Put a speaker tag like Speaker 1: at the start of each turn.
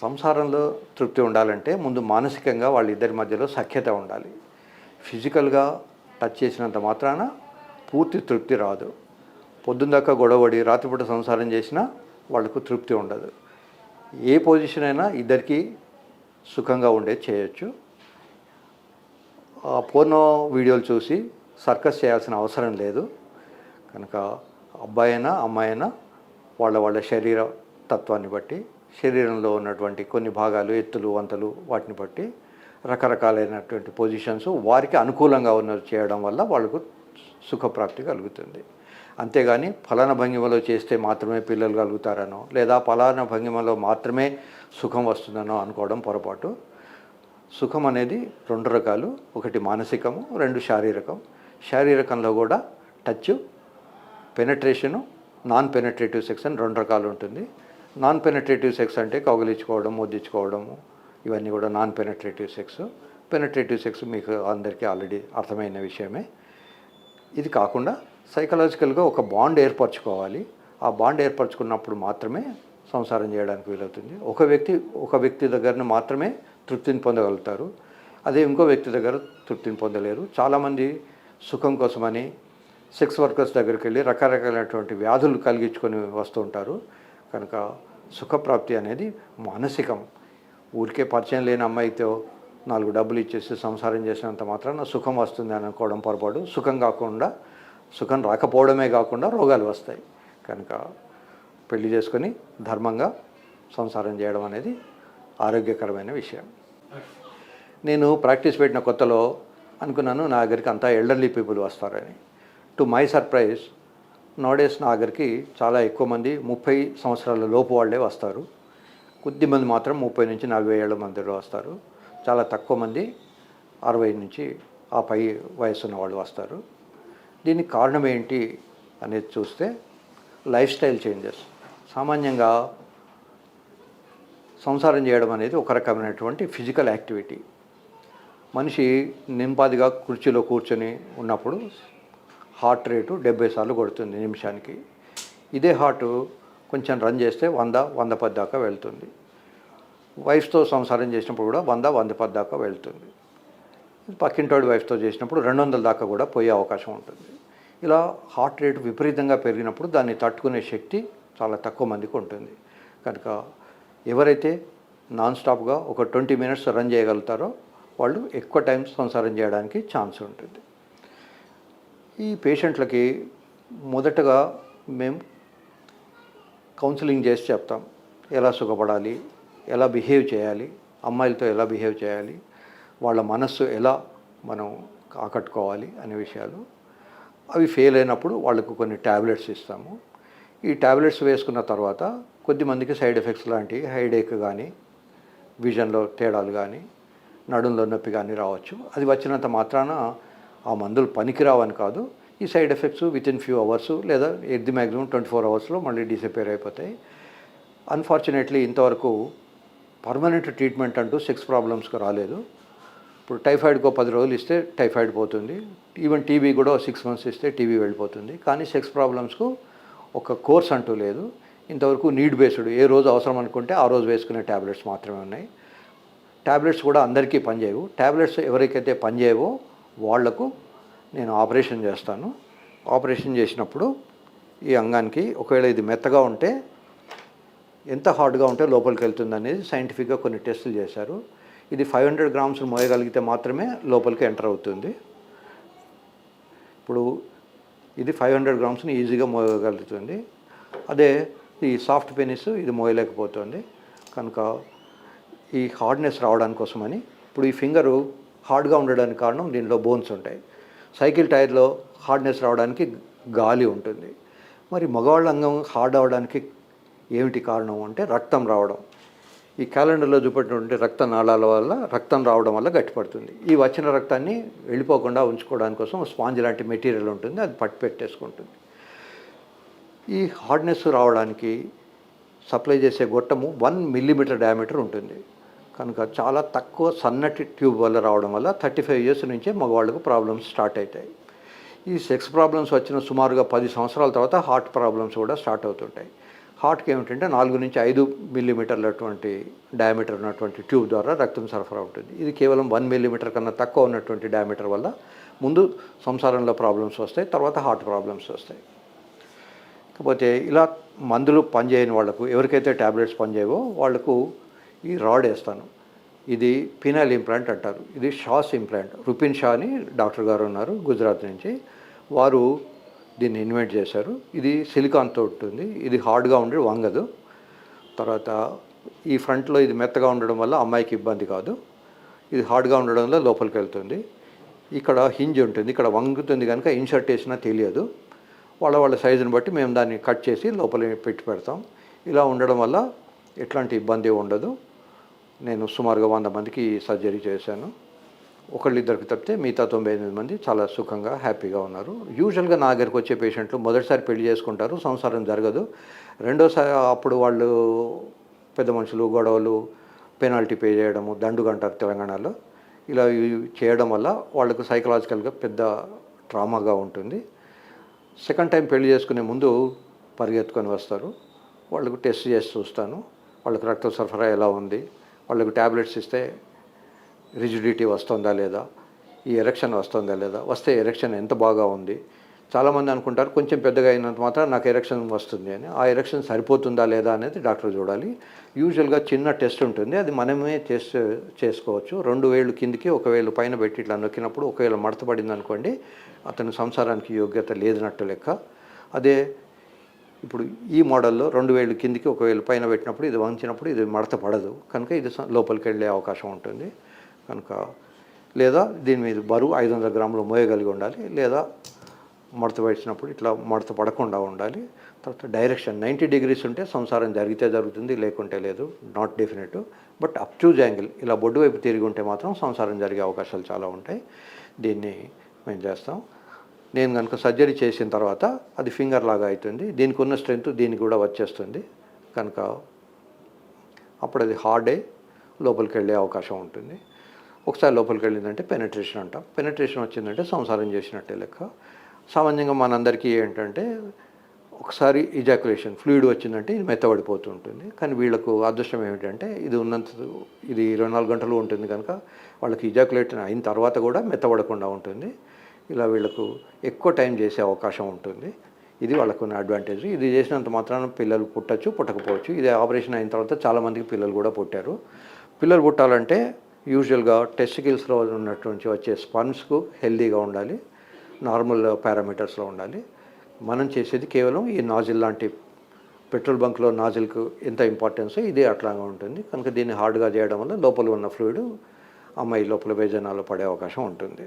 Speaker 1: సంసారంలో తృప్తి ఉండాలంటే ముందు మానసికంగా వాళ్ళిద్దరి మధ్యలో సఖ్యత ఉండాలి. ఫిజికల్గా టచ్ చేసినంత మాత్రాన పూర్తి తృప్తి రాదు. పొద్దుందాకా గొడవడి రాత్రిపూట సంసారం చేసినా వాళ్ళకు తృప్తి ఉండదు. ఏ పొజిషన్ అయినా ఇద్దరికీ సుఖంగా ఉండేది చేయొచ్చు. ఆ పోర్నో వీడియోలు చూసి సర్కస్ చేయాల్సిన అవసరం లేదు. కనుక అబ్బాయి అయినా అమ్మాయి అయినా వాళ్ళ వాళ్ళ శరీర తత్వాన్ని బట్టి శరీరంలో ఉన్నటువంటి కొన్ని భాగాలు ఎత్తులు వంతలు వాటిని బట్టి రకరకాలైనటువంటి పొజిషన్స్ వారికి అనుకూలంగా ఉన్న చేయడం వల్ల వాళ్ళకు సుఖప్రాప్తి కలుగుతుంది. అంతేగాని ఫలానా భంగిమలో చేస్తే మాత్రమే పిల్లలు కలుగుతారనో లేదా ఫలానా భంగిమలో మాత్రమే సుఖం వస్తుందనో అనుకోవడం పొరపాటు. సుఖం అనేది రెండు రకాలు. ఒకటి మానసికము రెండు శారీరకం. శారీరకంలో కూడా touch penetration non penetrative section రెండు రకాలు ఉంటుంది. నాన్ పెనట్రేటివ్ సెక్స్ అంటే కౌగిలించుకోవడం ముద్దించుకోవడము ఇవన్నీ కూడా non penetrative sex penetrative sex మీకు అందరికీ ఆల్రెడీ అర్థమైన విషయమే. ఇది కాకుండా సైకలాజికల్గా ఒక బాండ్ ఏర్పరచుకోవాలి. ఆ బాండ్ ఏర్పరచుకున్నప్పుడు మాత్రమే సంసారం చేయడానికి వీలవుతుంది. ఒక వ్యక్తి ఒక వ్యక్తి దగ్గరను మాత్రమే తృప్తిని పొందగలుగుతారు. అదే ఇంకో వ్యక్తి దగ్గర తృప్తిని పొందలేరు. చాలామంది సుఖం కోసమని సెక్స్ వర్కర్స్ దగ్గరికి వెళ్ళి రకరకాలైనటువంటి వ్యాధులు కలిగించుకొని వస్తూ ఉంటారు. కనుక సుఖప్రాప్తి అనేది మానసికం. ఊరికే పరిచయం లేని అమ్మాయితో నాలుగు డబ్బులు ఇచ్చేసి సంసారం చేసినంత మాత్రాన సుఖం వస్తుంది అని అనుకోవడం పొరపాటు. సుఖం కాకుండా సుఖం రాకపోవడమే కాకుండా రోగాలు వస్తాయి. కనుక పెళ్ళి చేసుకొని ధర్మంగా సంసారం చేయడం అనేది ఆరోగ్యకరమైన విషయం. నేను ప్రాక్టీస్ పెట్టిన కొత్తలో అనుకున్నాను నా దగ్గరికి అంతా ఎల్డర్లీ పీపుల్ వస్తారని. టు మై సర్ప్రైజ్ నోడేస్ నా దగ్గరికి చాలా ఎక్కువ మంది ముప్పై సంవత్సరాల లోపు వాళ్ళే వస్తారు. కొద్దిమంది మాత్రం ముప్పై నుంచి నలభై ఏళ్ళ మందిలో వస్తారు. చాలా తక్కువ మంది అరవై నుంచి ఆ పై వయసున్న వాళ్ళు వస్తారు. దీనికి కారణం ఏంటి అనేది చూస్తే లైఫ్ స్టైల్ చేంజెస్. సామాన్యంగా సంసారం చేయడం అనేది ఒక రకమైనటువంటి ఫిజికల్ యాక్టివిటీ. మనిషి నింపాదిగా కుర్చీలో కూర్చొని ఉన్నప్పుడు హార్ట్ రేటు డెబ్బై సార్లు కొడుతుంది నిమిషానికి. ఇదే హార్ట్ కొంచెం రన్ చేస్తే వంద వంద పది దాకా వెళ్తుంది. వైఫ్తో సంసారం చేసినప్పుడు కూడా వంద వంద పది దాకా వెళ్తుంది. పక్కింటోడి వైఫ్తో చేసినప్పుడు రెండు వందల దాకా కూడా పోయే అవకాశం ఉంటుంది. ఇలా హార్ట్ రేటు విపరీతంగా పెరిగినప్పుడు దాన్ని తట్టుకునే శక్తి చాలా తక్కువ మందికి ఉంటుంది. కనుక ఎవరైతే నాన్ స్టాప్గా ఒక ట్వంటీ మినిట్స్ రన్ చేయగలుగుతారో వాళ్ళు ఎక్కువ టైం సంసారం చేయడానికి ఛాన్స్ ఉంటుంది. ఈ పేషెంట్లకి మొదటగా మేము కౌన్సిలింగ్ చేసి చెప్తాం. ఎలా సుఖపడాలి? ఎలా బిహేవ్ చేయాలి? అమ్మాయిలతో ఎలా బిహేవ్ చేయాలి? వాళ్ళ మనస్సు ఎలా మనం ఆకట్టుకోవాలి అనే విషయాలు. అవి ఫెయిల్ అయినప్పుడు వాళ్ళకు కొన్ని ట్యాబ్లెట్స్ ఇస్తాము. ఈ ట్యాబ్లెట్స్ వేసుకున్న తర్వాత కొద్దిమందికి సైడ్ ఎఫెక్ట్స్ లాంటివి హైడేక్ కానీ విజన్లో తేడాలు కానీ నడుంలో నొప్పి కానీ రావచ్చు. అది వచ్చినంత మాత్రాన ఆ మందులు పనికిరావని కాదు. ఈ side effects with in few hours లేదా at the maximum twenty four అవర్స్లో మళ్ళీ డిసపేర్ అయిపోతాయి. అన్ఫార్చునేట్లీ ఇంతవరకు పర్మనెంట్ ట్రీట్మెంట్ అంటూ సెక్స్ ప్రాబ్లమ్స్కి రాలేదు. ఇప్పుడు టైఫాయిడ్కో పది రోజులు ఇస్తే టైఫాయిడ్ పోతుంది. ఈవెన్ టీబీ కూడా సిక్స్ మంత్స్ ఇస్తే టీబీ వెళ్ళిపోతుంది. కానీ సెక్స్ ప్రాబ్లమ్స్కు ఒక కోర్స్ అంటూ లేదు. ఇంతవరకు నీడ్ బేస్డ్ ఏ రోజు అవసరం అనుకుంటే ఆ రోజు వేసుకునే ట్యాబ్లెట్స్ మాత్రమే ఉన్నాయి. ట్యాబ్లెట్స్ కూడా అందరికీ పనిచేయవు. ట్యాబ్లెట్స్ ఎవరికైతే పనిచేయవో వాళ్ళకు నేను ఆపరేషన్ చేస్తాను. ఆపరేషన్ చేసినప్పుడు ఈ అంగానికి ఒకవేళ ఇది మెత్తగా ఉంటే ఎంత హార్డ్గా ఉంటే లోపలికి వెళ్తుంది అనేది సైంటిఫిక్గా కొన్ని టెస్టులు చేశారు. ఇది ఫైవ్ హండ్రెడ్ గ్రామ్స్ మోయగలిగితే మాత్రమే లోపలికి ఎంటర్ అవుతుంది. ఇప్పుడు ఇది ఫైవ్ హండ్రెడ్ గ్రామ్స్ని ఈజీగా మోయగలుగుతుంది. అదే ఈ సాఫ్ట్ పెనిస్ ఇది మోయలేకపోతుంది. కనుక ఈ హార్డ్నెస్ రావడానికి కోసమని ఇప్పుడు ఈ ఫింగరు హార్డ్గా ఉండడానికి కారణం దీనిలో బోన్స్ ఉంటాయి. సైకిల్ టైర్లో హార్డ్నెస్ రావడానికి గాలి ఉంటుంది. మరి మగవాళ్ళ అంగం హార్డ్ అవడానికి ఏమిటి కారణం అంటే రక్తం రావడం. ఈ క్యాలెండర్లో చూపెట్టినటువంటి రక్త నాళాల వల్ల రక్తం రావడం వల్ల గట్టిపడుతుంది. ఈ వచ్చిన రక్తాన్ని వెళ్ళిపోకుండా ఉంచుకోవడానికి కోసం స్పాంజ్ లాంటి మెటీరియల్ ఉంటుంది అది పట్టి పెట్టేసుకుంటుంది. ఈ హార్డ్నెస్ రావడానికి సప్లై చేసే గొట్టము వన్ మిల్లీమీటర్ డయామీటర్ ఉంటుంది. కనుక చాలా తక్కువ సన్నటి ట్యూబ్ వల్ల రావడం వల్ల థర్టీ ఫైవ్ ఇయర్స్ నుంచే మగవాళ్ళకు ప్రాబ్లమ్స్ స్టార్ట్ అవుతాయి. ఈ సెక్స్ ప్రాబ్లమ్స్ వచ్చిన సుమారుగా పది సంవత్సరాల తర్వాత హార్ట్ ప్రాబ్లమ్స్ కూడా స్టార్ట్ అవుతుంటాయి. హార్ట్కి ఏమిటంటే నాలుగు నుంచి ఐదు మిల్లీమీటర్లటువంటి డయామీటర్ ఉన్నటువంటి ట్యూబ్ ద్వారా రక్తం సరఫరా ఉంటుంది. ఇది కేవలం వన్ మిల్లీమీటర్ కన్నా తక్కువ ఉన్నటువంటి డయామీటర్ వల్ల ముందు సంసారంలో ప్రాబ్లమ్స్ వస్తాయి తర్వాత హార్ట్ ప్రాబ్లమ్స్ వస్తాయి. కాకపోతే ఇలా మందులు పనిచేయని వాళ్ళకు ఎవరికైతే ట్యాబ్లెట్స్ పనిచేయవో వాళ్ళకు ఈ రాడ్ వేస్తాను. ఇది పినల్ ఇంప్లాంట్ అంటారు. ఇది షాస్ ఇంప్లాంట్. రుపిన్ షా అని డాక్టర్ గారు ఉన్నారు గుజరాత్ నుంచి. వారు దీన్ని ఇన్వెంట్ చేశారు. ఇది సిలికాన్తో ఉంటుంది. ఇది హార్డ్గా ఉండి వంగదు. తర్వాత ఈ ఫ్రంట్లో ఇది మెత్తగా ఉండడం వల్ల అమ్మాయికి ఇబ్బంది కాదు. ఇది హార్డ్గా ఉండడం వల్ల లోపలికి వెళ్తుంది. ఇక్కడ హింజ్ ఉంటుంది. ఇక్కడ వంగుతుంది కనుక ఇన్షర్ట్ వేసినా తెలియదు. వాళ్ళ వాళ్ళ సైజుని బట్టి మేము దాన్ని కట్ చేసి లోపల పెట్టి పెడతాం. ఇలా ఉండడం వల్ల ఎట్లాంటి ఇబ్బంది ఉండదు. నేను సుమారుగా వంద మందికి సర్జరీ చేశాను. ఒకళ్ళిద్దరికి తప్పితే మిగతా తొంభై ఎనిమిది మంది చాలా సుఖంగా హ్యాపీగా ఉన్నారు. యూజువల్గా నా దగ్గరికి వచ్చే పేషెంట్లు మొదటిసారి పెళ్ళి చేసుకుంటారు. సంసారం జరగదు. రెండోసారి అప్పుడు వాళ్ళు పెద్ద మనుషులు గొడవలు పెనాల్టీ పే చేయడము దండుగంటారు తెలంగాణలో. ఇలా ఇవి చేయడం వల్ల వాళ్ళకు సైకలాజికల్గా పెద్ద ట్రామాగా ఉంటుంది. సెకండ్ టైం పెళ్ళి చేసుకునే ముందు పరిగెత్తుకొని వస్తారు. వాళ్ళకు టెస్ట్ చేసి చూస్తాను. వాళ్ళకి రక్త సరఫరా ఎలా ఉంది? వాళ్ళకి ట్యాబ్లెట్స్ ఇస్తే రిజిడిటీ వస్తుందా లేదా? ఈ ఎరక్షన్ వస్తుందా లేదా? వస్తే ఎరక్షన్ ఎంత బాగా ఉంది? చాలామంది అనుకుంటారు కొంచెం పెద్దగా అయినంత మాత్రం నాకు ఎరక్షన్ వస్తుంది అని. ఆ ఎరక్షన్ సరిపోతుందా లేదా అనేది డాక్టర్ చూడాలి. యూజువల్గా చిన్న టెస్ట్ ఉంటుంది. అది మనమే టెస్ట్ చేసుకోవచ్చు. రెండు వేలు కిందికి ఒకవేళ పైన పెట్టి ఇట్లా నొక్కినప్పుడు ఒకవేళ మడతపడింది అనుకోండి అతను సంసారానికి యోగ్యత లేదన్నట్టు లెక్క. అదే ఇప్పుడు ఈ మోడల్లో రెండు వేలు కిందికి ఒక వేలు పైన పెట్టినప్పుడు ఇది వంచినప్పుడు ఇది మడత పడదు. కనుక ఇది లోపలికి వెళ్ళే అవకాశం ఉంటుంది. కనుక లేదా దీని మీద బరువు ఐదు వందల గ్రాములు మోయగలిగి ఉండాలి. లేదా మడత పెట్టినప్పుడు ఇట్లా మడత పడకుండా ఉండాలి. తర్వాత డైరెక్షన్ నైంటీ డిగ్రీస్ ఉంటే సంసారం జరిగితే జరుగుతుంది లేకుంటే లేదు. Not definite but up choose angle ఇలా బొడ్డు వైపు తిరిగి ఉంటే మాత్రం సంసారం జరిగే అవకాశాలు చాలా ఉంటాయి. దీన్ని మేము చేస్తాం. నేను కనుక సర్జరీ చేసిన తర్వాత అది ఫింగర్ లాగా అవుతుంది. దీనికి ఉన్న స్ట్రెంత్ దీనికి కూడా వచ్చేస్తుంది. కనుక అప్పుడు అది హార్డ్ అయి లోపలికి వెళ్ళే అవకాశం ఉంటుంది. ఒకసారి లోపలికి వెళ్ళిందంటే పెనట్రేషన్ అంటాం. పెనట్రేషన్ వచ్చిందంటే సంసారం చేసినట్టే లెక్క. సామాన్యంగా మనందరికీ ఏంటంటే ఒకసారి ఇజాకులేషన్ ఫ్లూయిడ్ వచ్చిందంటే ఇది మెత్తబడిపోతూ ఉంటుంది. కానీ వీళ్ళకు అదృష్టం ఏమిటంటే ఇది ఉన్నంత ఇది ఇరవై నాలుగు గంటలు ఉంటుంది కనుక వాళ్ళకి ఇజాకులేట్ అయిన తర్వాత కూడా మెత్తబడకుండా ఉంటుంది. ఇలా వీళ్ళకు ఎక్కువ టైం చేసే అవకాశం ఉంటుంది. ఇది వాళ్ళకున్న అడ్వాంటేజ్ ఇది చేసినంత మాత్రాన పిల్లలు పుట్టచ్చు పుట్టకపోవచ్చు. ఇది ఆపరేషన్ అయిన తర్వాత చాలామందికి పిల్లలు కూడా పుట్టారు. పిల్లలు పుట్టాలంటే యూజువల్గా టెస్టికల్స్లో ఉన్నటువంటి వచ్చే స్పన్స్కు హెల్దీగా ఉండాలి. నార్మల్ పారామీటర్స్లో ఉండాలి. మనం చేసేది కేవలం ఈ నాజిల్ లాంటి పెట్రోల్ బంక్లో నాజిల్కు ఎంత ఇంపార్టెన్స్ ఇది అట్లాగా ఉంటుంది. కనుక దీన్ని హార్డ్గా చేయడం వల్ల లోపల ఉన్న ఫ్లూయిడ్ అమ్మాయి లోపల వేజనాలు పడే అవకాశం ఉంటుంది.